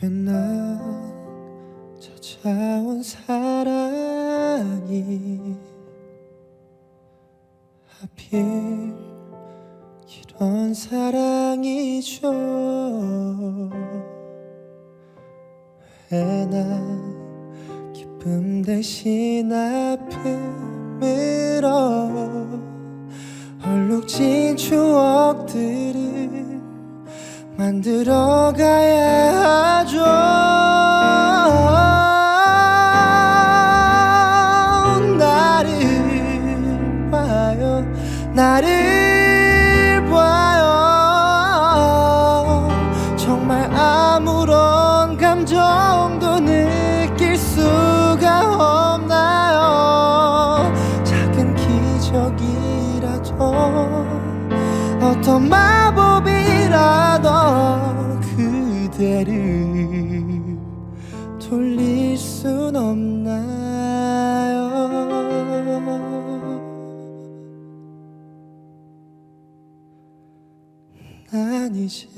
꽤나 찾아온 사랑이 하필 이런 사랑이죠. 왜나 기쁨 대신 아픔으로 얼룩진 추억들을 만들어 가야 하죠. 나를 봐요. 나를 봐요. 정말 아무런 감정도 느낄 수가 없나요? 작은 기적이라도 어떤 마법이라도 그대를 돌릴 순 없나요? 난 이제